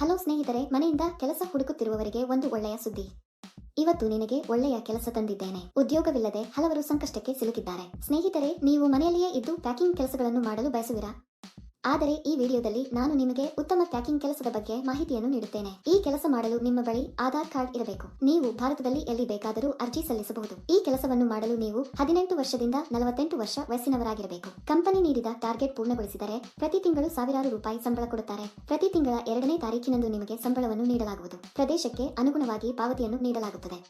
Hello ಸ್ನೇಹಿತರೆ, ಮನೆಯಿಂದ ಕೆಲಸ ಹುಡುಕುತ್ತಿರುವವರಿಗೆ ಒಂದು ಒಳ್ಳೆಯ ಸುದ್ದಿ. ಇವತ್ತು ನಿನಗೆ ಒಳ್ಳೆಯ ಕೆಲಸ ತಂದಿದ್ದೇನೆ. ಉದ್ಯೋಗವಿಲ್ಲದೆ ಹಲವರು ಸಂಕಷ್ಟಕ್ಕೆ ಸಿಲುಕಿದ್ದಾರೆ. ಸ್ನೇಹಿತರೆ, ನೀವು ಮನೆಯಲ್ಲಿಯೇ ಇದ್ದು ಪ್ಯಾಕಿಂಗ್ ಕೆಲಸಗಳನ್ನು ಮಾಡಲು ಬಯಸುವಿರಾ? ಆದರೆ ಈ ವಿಡಿಯೋದಲ್ಲಿ ನಾನು ನಿಮಗೆ ಉತ್ತಮ ಪ್ಯಾಕಿಂಗ್ ಕೆಲಸದ ಬಗ್ಗೆ ಮಾಹಿತಿಯನ್ನು ನೀಡುತ್ತೇನೆ. ಈ ಕೆಲಸ ಮಾಡಲು ನಿಮ್ಮ ಬಳಿ ಆಧಾರ್ ಕಾರ್ಡ್ ಇರಬೇಕು. ನೀವು ಭಾರತದಲ್ಲಿ ಎಲ್ಲಿ ಬೇಕಾದರೂ ಅರ್ಜಿ ಸಲ್ಲಿಸಬಹುದು. ಈ ಕೆಲಸವನ್ನು ಮಾಡಲು ನೀವು ಹದಿನೆಂಟು ವರ್ಷದಿಂದ ನಲವತ್ತೆಂಟು ವರ್ಷ ವಯಸ್ಸಿನವರಾಗಿರಬೇಕು. ಕಂಪನಿ ನೀಡಿದ ಟಾರ್ಗೆಟ್ ಪೂರ್ಣಗೊಳಿಸಿದರೆ ಪ್ರತಿ ತಿಂಗಳು ಸಾವಿರಾರು ರೂಪಾಯಿ ಸಂಬಳ ಕೊಡುತ್ತಾರೆ. ಪ್ರತಿ ತಿಂಗಳ ಎರಡನೇ ತಾರೀಕಿನಂದು ನಿಮಗೆ ಸಂಬಳವನ್ನು ನೀಡಲಾಗುವುದು. ಪ್ರದೇಶಕ್ಕೆ ಅನುಗುಣವಾಗಿ ಪಾವತಿಯನ್ನು ನೀಡಲಾಗುತ್ತದೆ.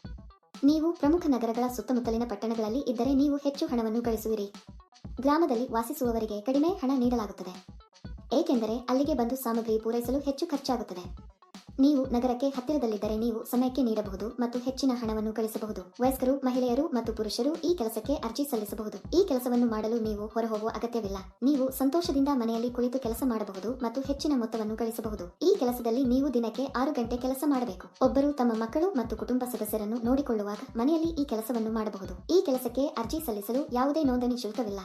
ನೀವು ಪ್ರಮುಖ ನಗರಗಳ ಸುತ್ತಮುತ್ತಲಿನ ಪಟ್ಟಣಗಳಲ್ಲಿ ಇದ್ದರೆ ನೀವು ಹೆಚ್ಚು ಹಣವನ್ನು ಗಳಿಸುವಿರಿ. ಗ್ರಾಮದಲ್ಲಿ ವಾಸಿಸುವವರಿಗೆ ಕಡಿಮೆ ಹಣ ನೀಡಲಾಗುತ್ತದೆ. ಏಕೆಂದರೆ ಅಲ್ಲಿಗೆ ಬಂದು ಸಾಮಗ್ರಿ ಪೂರೈಸಲು ಹೆಚ್ಚು ಖರ್ಚಾಗುತ್ತದೆ. ನೀವು ನಗರಕ್ಕೆ ಹತ್ತಿರದಲ್ಲಿದ್ದರೆ ನೀವು ಸಮಯಕ್ಕೆ ನೀಡಬಹುದು ಮತ್ತು ಹೆಚ್ಚಿನ ಹಣವನ್ನು ಗಳಿಸಬಹುದು. ವಯಸ್ಕರು, ಮಹಿಳೆಯರು ಮತ್ತು ಪುರುಷರು ಈ ಕೆಲಸಕ್ಕೆ ಅರ್ಜಿ ಸಲ್ಲಿಸಬಹುದು. ಈ ಕೆಲಸವನ್ನು ಮಾಡಲು ನೀವು ಹೊರಹೋಗುವ ಅಗತ್ಯವಿಲ್ಲ. ನೀವು ಸಂತೋಷದಿಂದ ಮನೆಯಲ್ಲಿ ಕುಳಿತು ಕೆಲಸ ಮಾಡಬಹುದು ಮತ್ತು ಹೆಚ್ಚಿನ ಮೊತ್ತವನ್ನು ಗಳಿಸಬಹುದು. ಈ ಕೆಲಸದಲ್ಲಿ ನೀವು ದಿನಕ್ಕೆ ಆರು ಗಂಟೆ ಕೆಲಸ ಮಾಡಬೇಕು. ಒಬ್ಬರು ತಮ್ಮ ಮಕ್ಕಳು ಮತ್ತು ಕುಟುಂಬ ಸದಸ್ಯರನ್ನು ನೋಡಿಕೊಳ್ಳುವಾಗ ಮನೆಯಲ್ಲಿ ಈ ಕೆಲಸವನ್ನು ಮಾಡಬಹುದು. ಈ ಕೆಲಸಕ್ಕೆ ಅರ್ಜಿ ಸಲ್ಲಿಸಲು ಯಾವುದೇ ನೋಂದಣಿ ಶುಲ್ಕವಿಲ್ಲ.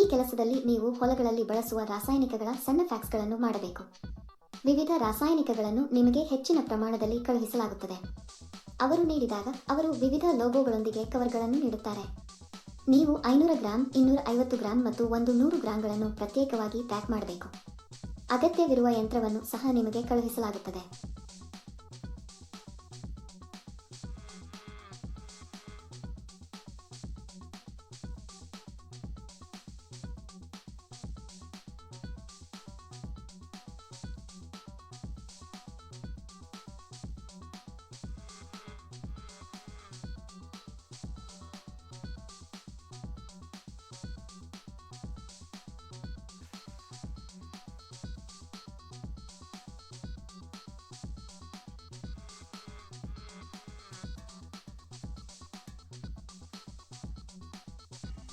ಈ ಕೆಲಸದಲ್ಲಿ ನೀವು ಹೊಲಗಳಲ್ಲಿ ಬಳಸುವ ರಾಸಾಯನಿಕಗಳ ಸಣ್ಣ ಫ್ಯಾಕ್ಸ್ಗಳನ್ನು ಮಾಡಬೇಕು. ವಿವಿಧ ರಾಸಾಯನಿಕಗಳನ್ನು ನಿಮಗೆ ಹೆಚ್ಚಿನ ಪ್ರಮಾಣದಲ್ಲಿ ಕಳುಹಿಸಲಾಗುತ್ತದೆ. ಅವರು ನೀಡಿದಾಗ ಅವರು ವಿವಿಧ ಲೋಗೋಗಳೊಂದಿಗೆ ಕವರ್ಗಳನ್ನು ನೀಡುತ್ತಾರೆ. ನೀವು ಐನೂರ ಗ್ರಾಂ ಇನ್ನೂರ ಐವತ್ತು ಗ್ರಾಂ ಮತ್ತು ಒಂದು ನೂರು ಗ್ರಾಂಗಳನ್ನು ಪ್ರತ್ಯೇಕವಾಗಿ ಪ್ಯಾಕ್ ಮಾಡಬೇಕು. ಅಗತ್ಯವಿರುವ ಯಂತ್ರವನ್ನು ಸಹ ನಿಮಗೆ ಕಳುಹಿಸಲಾಗುತ್ತದೆ.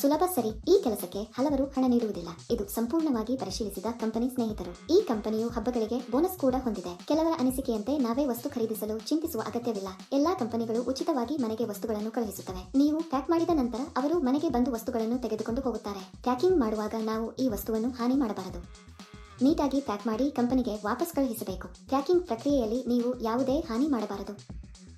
ಸುಲಭ ಸರಿ ಈ ಕೆಲಸಕ್ಕೆ ಹಲವರು ಹಣ ನೀಡುವುದಿಲ್ಲ. ಇದು ಸಂಪೂರ್ಣವಾಗಿ ಪರಿಶೀಲಿಸಿದ ಕಂಪನಿ ಸ್ನೇಹಿತರು. ಈ ಕಂಪನಿಯು ಹಬ್ಬಗಳಿಗೆ ಬೋನಸ್ ಕೂಡ ಹೊಂದಿದೆ. ಕೆಲವರ ಅನಿಸಿಕೆಯಂತೆ ನಾವೇ ವಸ್ತು ಖರೀದಿಸಲು ಚಿಂತಿಸುವ ಅಗತ್ಯವಿಲ್ಲ. ಎಲ್ಲಾ ಕಂಪನಿಗಳು ಉಚಿತವಾಗಿ ಮನೆಗೆ ವಸ್ತುಗಳನ್ನು ಕಳುಹಿಸುತ್ತವೆ. ನೀವು ಪ್ಯಾಕ್ ಮಾಡಿದ ನಂತರ ಅವರು ಮನೆಗೆ ಬಂದು ವಸ್ತುಗಳನ್ನು ತೆಗೆದುಕೊಂಡು ಹೋಗುತ್ತಾರೆ. ಪ್ಯಾಕಿಂಗ್ ಮಾಡುವಾಗ ನಾವು ಈ ವಸ್ತುವನ್ನು ಹಾನಿ ಮಾಡಬಾರದು. ನೀಟಾಗಿ ಪ್ಯಾಕ್ ಮಾಡಿ ಕಂಪನಿಗೆ ವಾಪಸ್ ಕಳುಹಿಸಬೇಕು. ಪ್ಯಾಕಿಂಗ್ ಪ್ರಕ್ರಿಯೆಯಲ್ಲಿ ನೀವು ಯಾವುದೇ ಹಾನಿ ಮಾಡಬಾರದು.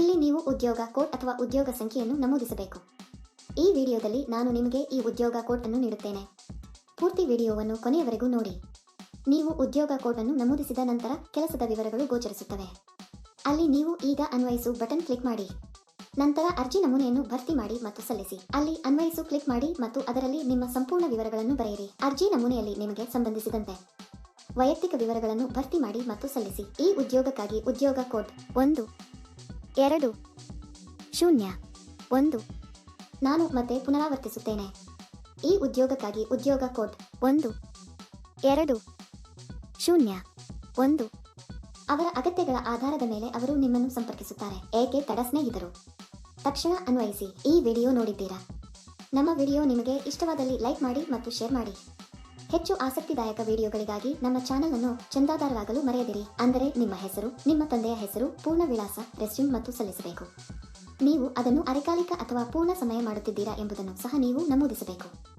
ಇಲ್ಲಿ ನೀವು ಉದ್ಯೋಗ ಕೋಡ್ ಅಥವಾ ಉದ್ಯೋಗ ಸಂಖ್ಯೆಯನ್ನು ನಮೂದಿಸಬೇಕು. ಈ ವಿಡಿಯೋದಲ್ಲಿ ನಾನು ನಿಮಗೆ ಈ ಉದ್ಯೋಗ ಕೋಡ್ ಅನ್ನು ನೀಡುತ್ತೇನೆ. ಪೂರ್ತಿ ವಿಡಿಯೋವನ್ನು ಕೊನೆಯವರೆಗೂ ನೋಡಿ. ನೀವು ಉದ್ಯೋಗ ಕೋಡ್ ಅನ್ನು ನಮೂದಿಸಿದ ನಂತರ ಕೆಲಸದ ವಿವರಗಳು ಗೋಚರಿಸುತ್ತವೆ. ಅಲ್ಲಿ ನೀವು ಈಗ ಅನ್ವಯಿಸು ಬಟನ್ ಕ್ಲಿಕ್ ಮಾಡಿ. ನಂತರ ಅರ್ಜಿ ನಮೂನೆಯನ್ನು ಭರ್ತಿ ಮಾಡಿ ಮತ್ತು ಸಲ್ಲಿಸಿ. ಅಲ್ಲಿ ಅನ್ವಯಿಸು ಕ್ಲಿಕ್ ಮಾಡಿ ಮತ್ತು ಅದರಲ್ಲಿ ನಿಮ್ಮ ಸಂಪೂರ್ಣ ವಿವರಗಳನ್ನು ಬರೆಯಿರಿ. ಅರ್ಜಿ ನಮೂನೆಯಲ್ಲಿ ನಿಮಗೆ ಸಂಬಂಧಿಸಿದಂತೆ. ವೈಯಕ್ತಿಕ ವಿವರಗಳನ್ನು ಭರ್ತಿ ಮಾಡಿ ಮತ್ತು ಸಲ್ಲಿಸಿ. ಈ ಉದ್ಯೋಗಕ್ಕಾಗಿ ಉದ್ಯೋಗ ಕೋಡ್ ಒಂದು ಎರಡು. ಶೂನ್ಯ. ಒಂದು. ನಾನು ಮತ್ತೆ ಪುನರಾವರ್ತಿಸುತ್ತೇನೆ. ಈ ಉದ್ಯೋಗಕ್ಕಾಗಿ ಉದ್ಯೋಗ ಕೋಡ್ ಒಂದು. ಎರಡು. ಶೂನ್ಯ. ಒಂದು. ಅವರ ಅಗತ್ಯಗಳ ಆಧಾರದ ಮೇಲೆ ಅವರು ನಿಮ್ಮನ್ನು ಸಂಪರ್ಕಿಸುತ್ತಾರೆ. ಏಕೆ ತಡ ಸ್ನೇಹಿತರು? ತಕ್ಷಣ ಅನ್ವಯಿಸಿ. ಈ ವಿಡಿಯೋ ನೋಡಿದ್ದೀರಾ? ನಮ್ಮ ವಿಡಿಯೋ ನಿಮಗೆ ಇಷ್ಟವಾದಲ್ಲಿ ಲೈಕ್ ಮಾಡಿ ಮತ್ತು ಶೇರ್ ಮಾಡಿ. ಹೆಚ್ಚು ಆಸಕ್ತಿದಾಯಕ ವಿಡಿಯೋಗಳಿಗಾಗಿ ನಮ್ಮ ಚಾನೆಲ್ ಅನ್ನು ಚಂದಾದಾರರಾಗಲು ಮರೆಯದಿರಿ. ಅಂದರೆ ನಿಮ್ಮ ಹೆಸರು, ನಿಮ್ಮ ತಂದೆಯ ಹೆಸರು, ಪೂರ್ಣ ವಿಳಾಸ, ರೆಸ್ಯೂಮ್ ಮತ್ತು ಸಲ್ಲಿಸಬೇಕು. ನೀವು ಅದನ್ನು ಅರೆಕಾಲಿಕ ಅಥವಾ ಪೂರ್ಣ ಸಮಯ ಮಾಡುತ್ತಿದ್ದೀರಾ ಎಂಬುದನ್ನು ಸಹ ನೀವು ನಮೂದಿಸಬೇಕು.